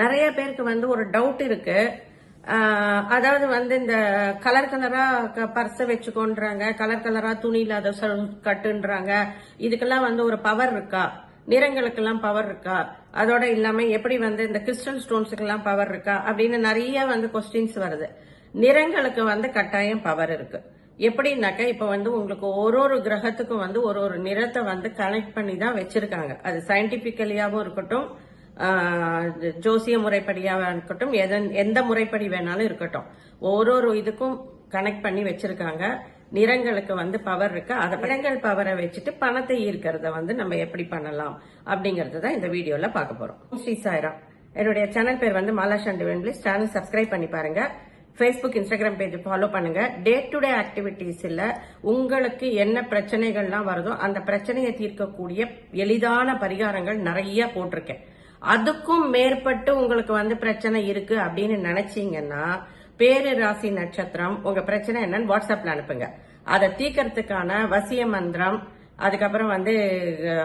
நிறைய பேருக்கு வந்து ஒரு டவுட் இருக்கு. அதாவது வந்து இந்த கலர் கலரா பர்ஸை வச்சுக்கோன்றாங்க. கலர் கலரா துணியில அதை கட்டுன்றாங்க. இதுக்கெல்லாம் வந்து ஒரு பவர் இருக்கா? நிறங்களுக்கெல்லாம் பவர் இருக்கா? அதோட இல்லாம எப்படி வந்து இந்த கிறிஸ்டல் ஸ்டோன்ஸுக்கெல்லாம் பவர் இருக்கா? அப்படின்னு நிறைய வந்து கொஸ்டின்ஸ் வருது. நிறங்களுக்கு வந்து கட்டாயம் பவர் இருக்கு. எப்படின்னாக்கா இப்ப வந்து உங்களுக்கு ஒரு ஒரு கிரகத்துக்கும் வந்து ஒரு ஒரு நிறத்தை வந்து கனெக்ட் பண்ணி தான் வச்சிருக்காங்க. அது சயின்டிபிக்கலியாவும் இருக்கட்டும் ஜோசிய முறைப்படியாக இருக்கட்டும் எதன்- எந்த முறைப்படி வேணாலும் இருக்கட்டும். ஒரு ஒரு இதுக்கும் கனெக்ட் பண்ணி வச்சிருக்காங்க. நிறங்களுக்கு வந்து பவர் இருக்கு. அதை நிறங்கள் பவரை வச்சுட்டு பணத்தை ஈர்க்கிறத வந்து நம்ம எப்படி பண்ணலாம் அப்படிங்கறது தான் இந்த வீடியோல பார்க்க போறோம். ஸ்ரீ சாய்ராம். என்னுடைய சேனல் பேர் வந்து மாலா சண்டிவன் சேனல் சப்ஸ்கிரைப் பண்ணி பாருங்க. ஃபேஸ்புக் இன்ஸ்டாகிராம் பேஜ் ஃபாலோ பண்ணுங்க. டே டு டே ஆக்டிவிட்டீஸில் உங்களுக்கு என்ன பிரச்சனைகள்லாம் வருதோ அந்த பிரச்சனையை தீர்க்கக்கூடிய எளிதான பரிகாரங்கள் நிறைய போட்டிருக்கேன். அதுக்கும் மேற்பட்டு உங்களுக்கு வந்து பிரச்சனை இருக்கு அப்படின்னு நினைச்சீங்கன்னா பேரு ராசி நட்சத்திரம் உங்க பிரச்சனை என்னன்னு வாட்ஸ்அப்ல அனுப்புங்க. அதை தீக்கிறதுக்கான வசிய மந்திரம் அதுக்கப்புறம் வந்து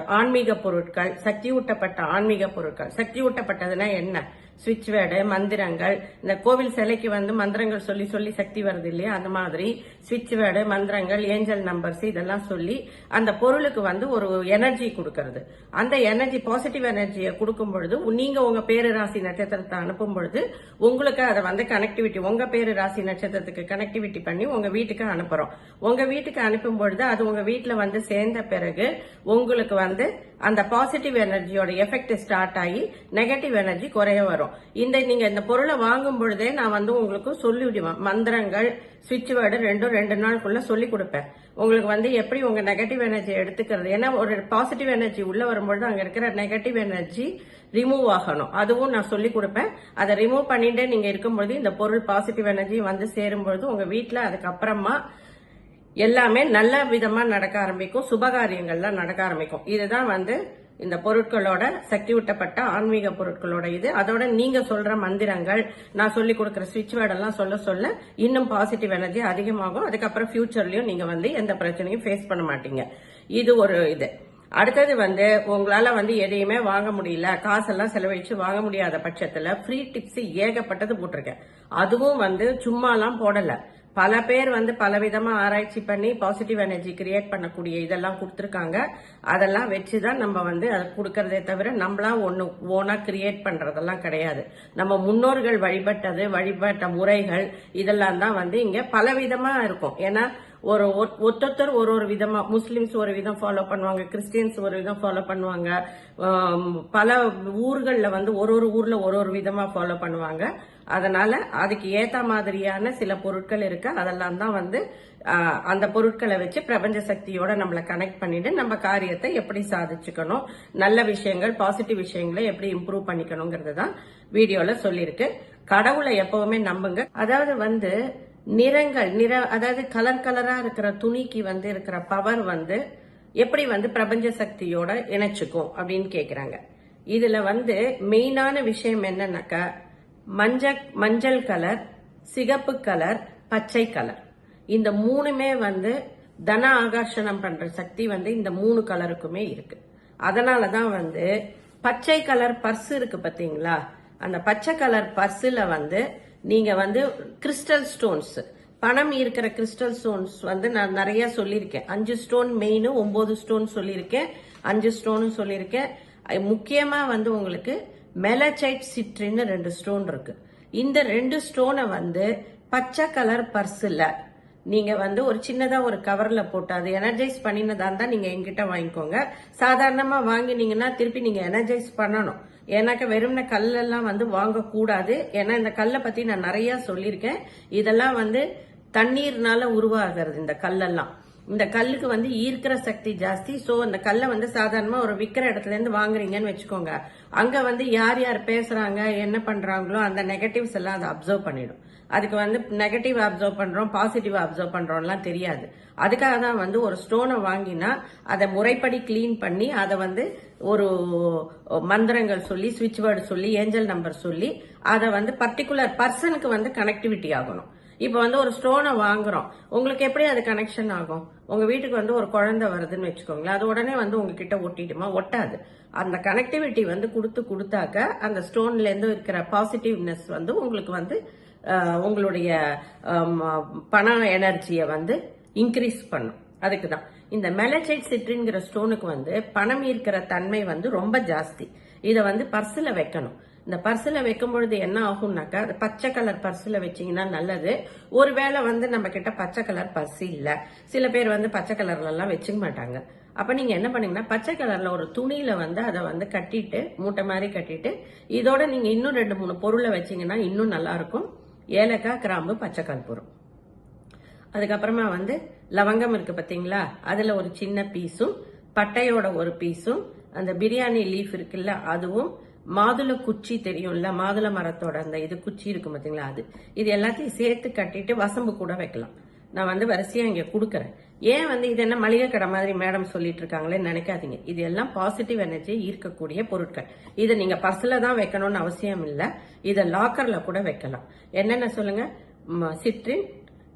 ஆன்மீக பொருட்கள் சக்தி ஊட்டப்பட்ட ஆன்மீக பொருட்கள். சக்தி ஊட்டப்பட்டதுன்னா என்ன? சுவிட்ச் வேர்டு மந்திரங்கள். இந்த கோவில் சிலைக்கு வந்து மந்திரங்கள் சொல்லி சொல்லி சக்தி வருது இல்லையா? அந்த மாதிரி. சுவிட்ச் வேர்டு மந்திரங்கள் ஏஞ்சல் நம்பர்ஸ் இதெல்லாம் சொல்லி அந்த பொருளுக்கு வந்து ஒரு எனர்ஜி கொடுக்கறது. அந்த எனர்ஜி பாசிட்டிவ் எனர்ஜியை கொடுக்கும் பொழுது நீங்க உங்க பேரராசி நட்சத்திரத்தை அனுப்பும் பொழுது உங்களுக்கு அதை வந்து கனெக்டிவிட்டி உங்க பேரராசி நட்சத்திரத்துக்கு கனெக்டிவிட்டி பண்ணி உங்க வீட்டுக்கு அனுப்புறோம். உங்க வீட்டுக்கு அனுப்பும் பொழுது அது உங்க வீட்டுல வந்து சேர்ந்த பிறகு உங்களுக்கு வந்து அந்த பாசிட்டிவ் எனர்ஜியோட எஃபெக்ட் ஸ்டார்ட் ஆகி நெகட்டிவ் எனர்ஜி குறைய வரும். இந்த நீங்க இந்த பொருளை வாங்கும் பொழுதே நான் வந்து உங்களுக்கு சொல்லிவிடுவேன் மந்திரங்கள் சுவிட்ச் வேர்டு ரெண்டும் ரெண்டு நாளுக்குள்ள சொல்லி கொடுப்பேன். உங்களுக்கு வந்து எப்படி உங்க நெகட்டிவ் எனர்ஜி எடுத்துக்கிறது? ஏன்னா ஒரு பாசிட்டிவ் எனர்ஜி உள்ள வரும்பொழுது அங்க இருக்கிற நெகட்டிவ் எனர்ஜி ரிமூவ் ஆகணும். அதுவும் நான் சொல்லி கொடுப்பேன். அதை ரிமூவ் பண்ணிட்டு நீங்க இருக்கும்பொழுது இந்த பொருள் பாசிட்டிவ் எனர்ஜி வந்து சேரும்பொழுது உங்க வீட்டுல அதுக்கப்புறமா எல்லாமே நல்ல விதமா நடக்க ஆரம்பிக்கும். சுபகாரியங்கள்லாம் நடக்க ஆரம்பிக்கும். இதுதான் வந்து இந்த பொருட்களோட சக்தி ஊட்டப்பட்ட ஆன்மீக பொருட்களோட இது. அதோட நீங்க சொல்ற மந்திரங்கள் நான் சொல்லி கொடுக்குற சுவிட்ச் வேர்டெல்லாம் சொல்ல சொல்ல இன்னும் பாசிட்டிவ் எனர்ஜி அதிகமாகும். அதுக்கப்புறம் ஃபியூச்சர்லயும் நீங்க வந்து எந்த பிரச்சனையும் ஃபேஸ் பண்ண மாட்டீங்க. இது ஒரு இது. அடுத்தது வந்து உங்களால வந்து எதையுமே வாங்க முடியல. காசெல்லாம் செலவழிச்சு வாங்க முடியாத பட்சத்துல ஃப்ரீ டிப்ஸ் ஏகப்பட்டது போட்டிருக்கேன். அதுவும் வந்து சும்மாலாம் போடல. பல பேர் வந்து பலவிதமா ஆராய்ச்சி பண்ணி பாசிட்டிவ் எனர்ஜி கிரியேட் பண்ணக்கூடிய இதெல்லாம் கொடுத்துருக்காங்க. அதெல்லாம் வச்சுதான் நம்ம வந்து அதை கொடுக்கறதே தவிர நம்மளாம் ஒண்ணு ஓனா கிரியேட் பண்றதெல்லாம் கிடையாது. நம்ம முன்னோர்கள் வழிபட்டது வழிபட்ட முறைகள் இதெல்லாம் தான் வந்து இங்க பலவிதமா இருக்கும். ஏன்னா ஒரு ஒத்- ஒத்தொத்தர் ஒரு ஒரு விதமா முஸ்லிம்ஸ் ஒரு விதம் ஃபாலோ பண்ணுவாங்க கிறிஸ்டியன்ஸ் ஒரு விதம் ஃபாலோ பண்ணுவாங்க பல ஊர்களில் வந்து ஒரு ஒரு ஊர்ல ஒரு ஒரு விதமா ஃபாலோ பண்ணுவாங்க. அதனால அதுக்கு ஏத்த மாதிரியான சில பொருட்கள் இருக்கு. அதெல்லாம் தான் வந்து அந்த பொருட்களை வச்சு பிரபஞ்ச சக்தியோட நம்மளை கனெக்ட் பண்ணிட்டு நம்ம காரியத்தை எப்படி சாதிச்சுக்கணும் நல்ல விஷயங்கள் பாசிட்டிவ் விஷயங்களை எப்படி இம்ப்ரூவ் பண்ணிக்கணுங்கிறது தான் வீடியோல சொல்லியிருக்கு. கடவுளை எப்பவுமே நம்புங்க. அதாவது வந்து நிறங்கள் நிற அதாவது கலர் கலரா இருக்கிற துணிக்கு வந்து இருக்கிற பவர் வந்து எப்படி வந்து பிரபஞ்ச சக்தியோட இணைச்சுக்கும் அப்படின்னு கேக்குறாங்க. இதுல வந்து மெயினான விஷயம் என்னன்னாக்கா மஞ்சள் மஞ்சள் கலர் சிகப்பு கலர் பச்சை கலர் இந்த மூணுமே வந்து தன ஆகர்ஷணம் பண்ற சக்தி வந்து இந்த மூணு கலருக்குமே இருக்கு. அதனாலதான் வந்து பச்சை கலர் பர்ஸ் இருக்கு பாத்தீங்களா? அந்த பச்சை கலர் பர்ஸ்ல வந்து நீங்க வந்து கிறிஸ்டல் ஸ்டோன்ஸ் பணம் இருக்கிற கிறிஸ்டல் ஸ்டோன்ஸ் வந்து நான் நிறைய சொல்லியிருக்கேன். அஞ்சு ஸ்டோன் மெயின் ஒன்பது ஸ்டோன் சொல்லியிருக்கேன். அஞ்சு ஸ்டோன் சொல்லியிருக்கேன். முக்கியமா வந்து உங்களுக்கு மெலச்சைட் சிட்ரின்னு ரெண்டு ஸ்டோன் இருக்கு. இந்த ரெண்டு ஸ்டோனை வந்து பச்சை கலர் பர்ஸில் நீங்க வந்து ஒரு சின்னதா ஒரு கவர்ல போட்டு அது எனர்ஜைஸ் பண்ணினதா இருந்தா நீங்க எங்கிட்ட வாங்கிக்கோங்க. சாதாரணமா வாங்கினீங்கன்னா திருப்பி நீங்க எனர்ஜைஸ் பண்ணணும். ஏன்னாக்க வெறும்ன கல்லெல்லாம் வந்து வாங்கக்கூடாது. ஏன்னா இந்த கல்லை பத்தி நான் நிறைய சொல்லியிருக்கேன். இதெல்லாம் வந்து தண்ணீர்னால உருவாகிறது இந்த கல்லெல்லாம். இந்த கல்லுக்கு வந்து ஈர்க்கிற சக்தி ஜாஸ்தி. சோ அந்த கல்லை வந்து சாதாரணமா ஒரு விக்கிற இடத்துல இருந்து வாங்குறீங்கன்னு வச்சுக்கோங்க. அங்க வந்து யார் யார் பேசுறாங்க என்ன பண்றாங்களோ அந்த நெகட்டிவ்ஸ் எல்லாம் அதை அப்சர்வ் பண்ணிடும். அதுக்கு வந்து நெகட்டிவ் அப்சர்வ் பண்றோம் பாசிட்டிவ் அப்சர்வ் பண்றோம்லாம் தெரியாது. அதுக்காக தான் வந்து ஒரு ஸ்டோனை வாங்கினா அதை முறைப்படி க்ளீன் பண்ணி அதை வந்து ஒரு மந்திரங்கள் சொல்லி சுவிட்ச் வேர்டு சொல்லி ஏஞ்சல் நம்பர் சொல்லி அதை வந்து பர்டிகுலர் பர்சனுக்கு வந்து கனெக்டிவிட்டி ஆகணும். இப்போ வந்து ஒரு ஸ்டோனை வாங்குறோம். உங்களுக்கு எப்படி அது கனெக்ஷன் ஆகும்? உங்க வீட்டுக்கு வந்து ஒரு குழந்தை வருதுன்னு வச்சுக்கோங்களேன். அது உடனே வந்து உங்ககிட்ட ஒட்டிடுமா ஒட்டாது. அந்த கனெக்டிவிட்டி வந்து கொடுத்து கொடுத்தாக்க அந்த ஸ்டோன்ல இருந்து இருக்கிற பாசிட்டிவ்னஸ் வந்து உங்களுக்கு வந்து உங்களுடைய பண எனர்ஜியை வந்து இன்க்ரீஸ் பண்ணும். அதுக்கு தான் இந்த மெலச்சைட் சிட்ரின்கிற ஸ்டோனுக்கு வந்து பணம் ஈர்க்கிற தன்மை வந்து ரொம்ப ஜாஸ்தி. இதை வந்து பர்ஸில் வைக்கணும். இந்த பர்ஸில் வைக்கும் பொழுது என்ன ஆகும்னாக்கா பச்சை கலர் பர்ஸில் வச்சீங்கன்னா நல்லது. ஒருவேளை வந்து நம்ம கிட்ட பச்சை கலர் பர்ஸ் இல்லை. சில பேர் வந்து பச்சை கலர்லலாம் வச்சுக்க மாட்டாங்க. அப்போ நீங்கள் என்ன பண்ணீங்கன்னா பச்சை கலரில் ஒரு துணியில் வந்து அதை வந்து கட்டிட்டு மூட்டை மாதிரி கட்டிட்டு இதோட நீங்கள் இன்னும் ரெண்டு மூணு பொருளை வச்சிங்கன்னா இன்னும் நல்லாயிருக்கும் ஏலக்காய் கிராம்பு பச்சை கற்பூரம் அதுக்கப்புறமா வந்து லவங்கம் இருக்கு பார்த்தீங்களா அதில் ஒரு சின்ன பீஸும் பட்டையோட ஒரு பீஸும் அந்த பிரியாணி லீஃப் இருக்குல்ல அதுவும் மாதுளை குச்சி தெரியும்ல மாதுளை மரத்தோட அந்த இது குச்சி இருக்கும் பார்த்தீங்களா அது. இது எல்லாத்தையும் சேர்த்து கட்டிட்டு வசம்பு கூட வைக்கலாம். நான் வந்து வரிசையாக இங்கே கொடுக்குறேன். ஏன் வந்து இது என்ன மளிகை கடை மாதிரி மேடம் சொல்லிட்டு இருக்காங்களே நினைக்காதீங்க. இது எல்லாம் பாசிட்டிவ் எனர்ஜி ஈர்க்கக்கூடிய பொருட்கள். இதை நீங்க பர்ஸ்ல தான் வைக்கணும்னு அவசியம் இல்லை. இதை லாக்கர்ல கூட வைக்கலாம். என்னென்ன சொல்லுங்க? சிட்ரின்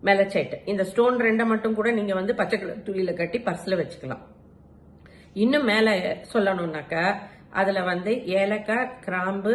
மெலச்சைட் இந்த ஸ்டோன் ரெண்டை மட்டும் கூட நீங்க வந்து பச்சை கலர் துளியில கட்டி பர்ஸ்ல வச்சுக்கலாம். இன்னும் மேல சொல்லணும்னாக்கா அதுல வந்து ஏலக்காய் கிராம்பு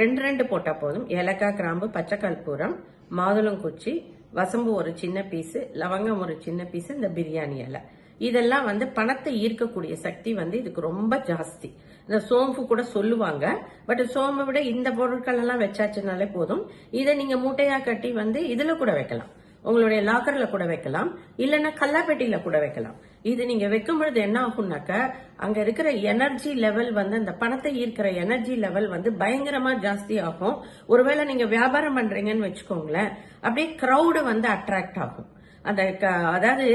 ரெண்டு ரெண்டு போட்டா போதும். ஏலக்காய் கிராம்பு பச்சை கற்பூரம் மாதுளங்குச்சி வசம்பு ஒரு சின்ன பீஸு லவங்கம் ஒரு சின்ன பீஸு இந்த பிரியாணி இலை. இதெல்லாம் வந்து பணத்தை ஈர்க்கக்கூடிய சக்தி வந்து இதுக்கு ரொம்ப ஜாஸ்தி. இந்த சோம்பு கூட சொல்லுவாங்க பட் சோம்பை விட இந்த பொருட்கள் எல்லாம் வச்சாச்சுனாலே போதும். இதை நீங்க மூட்டையா கட்டி வந்து இதுல கூட வைக்கலாம். உங்களுடைய லாக்கர்ல கூட வைக்கலாம். இல்லைன்னா கல்லாப்பெட்டியில கூட வைக்கலாம். இது நீங்க வைக்கும் பொழுது என்ன ஆகும்னாக்க அங்க இருக்கிற எனர்ஜி லெவல் வந்து அந்த பணத்தை ஈர்க்கிற எனர்ஜி லெவல் வந்து பயங்கரமா ஜாஸ்தி ஆகும். ஒருவேளை நீங்க வியாபாரம் பண்றீங்கன்னு வச்சுக்கோங்களேன் அப்படியே crowd வந்து அட்ராக்ட் ஆகும். அந்த க- அதாவது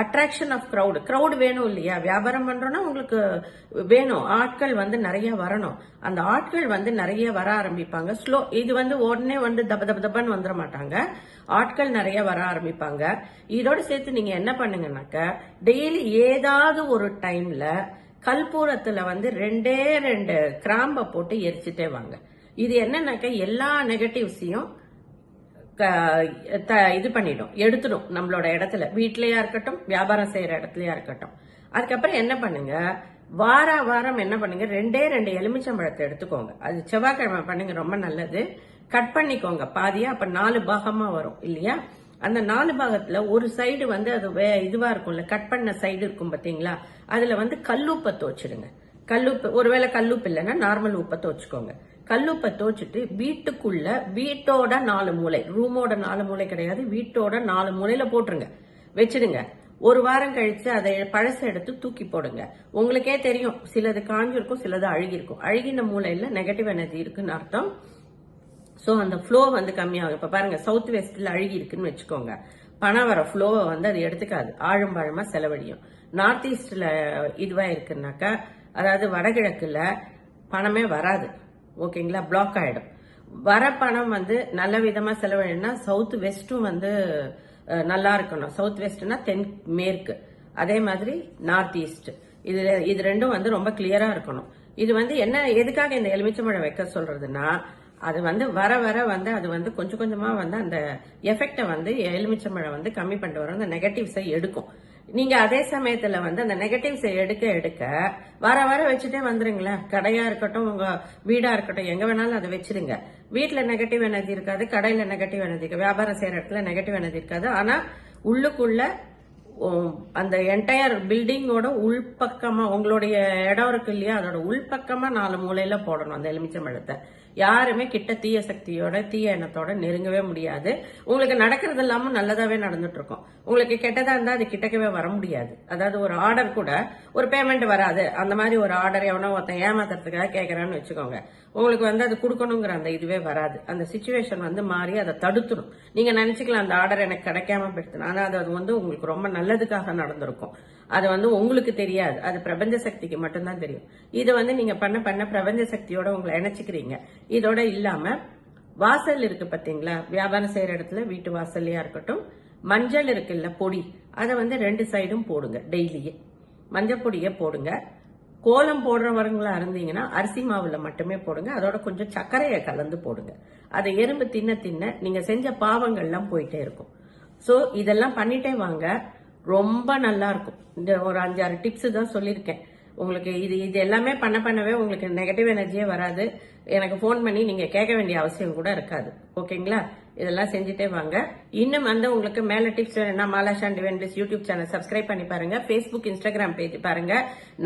அட்ராக்ஷன் ஆஃப் க்ரௌடு க்ரௌடு வேணும் இல்லையா? வியாபாரம் பண்றோம்னா உங்களுக்கு வேணும். ஆட்கள் வந்து நிறைய வரணும். அந்த ஆட்கள் வந்து நிறைய வர ஆரம்பிப்பாங்க. ஸ்லோ இது வந்து உடனே வந்து தப தப தபன்னு வந்துட மாட்டாங்க. ஆட்கள் நிறைய வர ஆரம்பிப்பாங்க. இதோட சேர்த்து நீங்க என்ன பண்ணுங்கனாக்க டெய்லி ஏதாவது ஒரு டைம்ல கற்பூரத்துல வந்து ரெண்டே ரெண்டு கிராம்பை போட்டு எரிச்சுட்டே வாங்க. இது என்னன்னாக்க எல்லா நெகட்டிவ்ஸையும் இது பண்ணிடும். எடுத்துடும் நம்மளோட இடத்துல. வீட்லயா இருக்கட்டும் வியாபாரம் செய்யற இடத்துலயா இருக்கட்டும். அதுக்கப்புறம் என்ன பண்ணுங்க? வார வாரம் என்ன பண்ணுங்க? ரெண்டே ரெண்டு எலுமிச்சம்பழத்தை எடுத்துக்கோங்க. அது செவ்வாய்க்கிழமை பண்ணுங்க ரொம்ப நல்லது. கட் பண்ணிக்கோங்க பாதியா அப்ப நாலு பாகமா வரும் இல்லையா? அந்த நாலு பாகத்துல ஒரு சைடு வந்து அது வே- இதுவா இருக்கும்ல கட் பண்ண சைடு இருக்கும் பாத்தீங்களா? அதுல வந்து கல்லுப்பை துவச்சிடுங்க. கல்லுப்பு ஒருவேளை கல்லுப்பு இல்லைன்னா நார்மல் உப்பை துவச்சுக்கோங்க. கல்லுப்பை துவச்சிட்டு வீட்டுக்குள்ள வீட்டோட நாலு மூலை ரூமோட நாலு மூலை கிடையாது வீட்டோட நாலு மூலையில போட்டுருங்க. வச்சிடுங்க. ஒரு வாரம் கழிச்சு அதை பழசை எடுத்து தூக்கி போடுங்க. உங்களுக்கே தெரியும் சிலது காஞ்சிருக்கும் சிலது அழுகிருக்கும் அழுகின மூலையில நெகட்டிவ் எனர்ஜி இருக்குன்னு அர்த்தம். ஸோ அந்த ஃப்ளோ வந்து கம்மியாகும். இப்போ பாருங்க சவுத் வெஸ்ட்ல அழுகி இருக்குன்னு வச்சுக்கோங்க. பணம் வர ஃப்ளோவை வந்து அது எடுத்துக்காது. ஆழம்பாழமா செலவழியும். நார்த் ஈஸ்ட்ல இதுவா இருக்குன்னாக்கா அதாவது வடகிழக்குல பணமே வராது. ஓகேங்களா? பிளாக் ஆகிடும் வர பணம் வந்து நல்ல விதமாக செலவழினா சவுத் வெஸ்ட்டும் வந்து நல்லா இருக்கணும். சவுத் வெஸ்ட்னா தென் மேற்கு. அதே மாதிரி நார்த் ஈஸ்ட் இது இது ரெண்டும் வந்து ரொம்ப கிளியரா இருக்கணும். இது வந்து என்ன எதுக்காக இந்த எலுமிச்சம்பழம் வைக்க சொல்றதுன்னா அது வந்து வர வர வந்து அது வந்து கொஞ்சம் கொஞ்சமா வந்து அந்த எஃபெக்டை வந்து எலுமிச்சம்பழம் வந்து கம்மி பண்ணிட்டு வரும். அந்த நெகட்டிவ்ஸை எடுக்கும். நீங்க அதே சமயத்துல வந்து அந்த நெகட்டிவ்ஸை எடுக்க எடுக்க வர வர வச்சுட்டே வந்துருங்களேன் கடையா இருக்கட்டும் உங்க வீடா இருக்கட்டும் எங்க வேணாலும் அதை வச்சிருங்க. வீட்டுல நெகட்டிவ் எனர்ஜி இருக்காது கடையில நெகட்டிவ் எனர்ஜி இருக்காது வியாபாரம் செய்யற இடத்துல நெகட்டிவ் எனர்ஜி இருக்காது. ஆனா உள்ளுக்குள்ள அந்த என்டையர் பில்டிங்கோட உள்பக்கமாக உங்களுடைய இடம் இருக்கு இல்லையா? அதோட உள்பக்கமாக நாலு மூலையில் போடணும் அந்த எலுமிச்சம்பழத்தை யாருமே கிட்ட தீய சக்தியோட தீய எண்ணத்தோட நெருங்கவே முடியாது. உங்களுக்கு நடக்கிறது எல்லாமும் நல்லதாகவே நடந்துட்டு இருக்கும் உங்களுக்கு கெட்டதாக இருந்தால் அது கிட்டக்கவே வர முடியாது. அதாவது ஒரு ஆர்டர் கூட ஒரு பேமெண்ட் வராது. அந்த மாதிரி ஒரு ஆர்டர் எவனோ ஒருத்தன் ஏமாத்துறதுக்காக கேட்கறான்னு வச்சுக்கோங்க. உங்களுக்கு வந்து அது கொடுக்கணுங்கிற அந்த இதுவே வராது. அந்த சுச்சுவேஷன் வந்து மாறி அதை தடுத்துடும் நீங்கள் நினச்சிக்கலாம் அந்த ஆர்டர் எனக்கு கிடைக்காம போயிடுது ஆனால் அது அது வந்து உங்களுக்கு ரொம்ப நல்லதுக்காக நடந்திருக்கும். அது வந்து உங்களுக்கு தெரியாது. அது பிரபஞ்ச சக்திக்கு மட்டும்தான் தெரியும். இதை வந்து நீங்க பண்ண பண்ண பிரபஞ்ச சக்தியோட உங்களை இணைச்சிக்கிறீங்க. இதோட இல்லாம வாசல் இருக்கு பாத்தீங்களா? வியாபாரம் செய்யற இடத்துல வீட்டு வாசல்லையா இருக்கட்டும் மஞ்சள் இருக்குல்ல பொடி அதை வந்து ரெண்டு சைடும் போடுங்க டெய்லியே. மஞ்சள் பொடியை போடுங்க. கோலம் போடுறவங்களா இருந்தீங்கன்னா அரிசி மாவுல மட்டுமே போடுங்க. அதோட கொஞ்சம் சர்க்கரையை கலந்து போடுங்க. அதை எறும்பு தின்ன தின்ன நீங்க செஞ்ச பாவங்கள்லாம் போயிட்டே இருக்கும். சோ இதெல்லாம் பண்ணிட்டே வாங்க. ரொம்ப நல்லா இருக்கும் இந்த ஒரு அஞ்சாறு டிப்ஸ் தான் சொல்லியிருக்கேன் உங்களுக்கு இது இது எல்லாமே பண்ண பண்ணவே உங்களுக்கு நெகட்டிவ் எனர்ஜியே வராது. எனக்கு ஃபோன் பண்ணி நீங்கள் கேட்க வேண்டிய அவசியம் கூட இருக்காது. ஓகேங்களா இதெல்லாம் செஞ்சுட்டே வாங்க. இன்னும் வந்து உங்களுக்கு மேல டிப்ஸ் வேணும்னா மாலாஷான் டிவென்டிஸ் யூடியூப் சேனல் சப்ஸ்கிரைப் பண்ணி பாருங்க. ஃபேஸ்புக் இன்ஸ்டாகிராம் பேஜ் பாருங்க.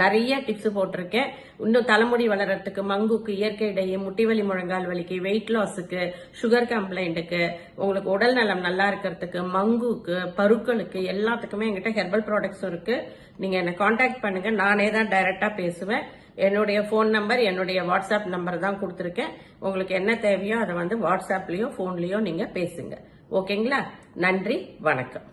நிறைய டிப்ஸ் போட்டிருக்கேன். இன்னும் தலைமுடி வளர்றதுக்கு மங்குக்கு இயற்கை இடையே முட்டிவலி முழங்கால் வலிக்கு வெயிட் லாஸுக்கு சுகர் கம்ப்ளைண்ட்டுக்கு உங்களுக்கு உடல் நலம் நல்லா இருக்கிறதுக்கு மங்குக்கு பருக்களுக்கு எல்லாத்துக்குமே என்கிட்ட ஹெர்பல் ப்ராடக்ட்ஸ் இருக்கு. நீங்க என்னை காண்டாக்ட் பண்ணுங்க. நானே தான் டைரக்டா பேசுவேன். என்னுடைய ஃபோன் நம்பர் என்னுடைய வாட்ஸ்அப் நம்பர் தான் கொடுத்துருக்கேன். உங்களுக்கு என்ன தேவையோ அதை வந்து வாட்ஸ்அப்லேயோ ஃபோன்லேயோ நீங்கள் பேசுங்க. ஓகேங்களா நன்றி வணக்கம்.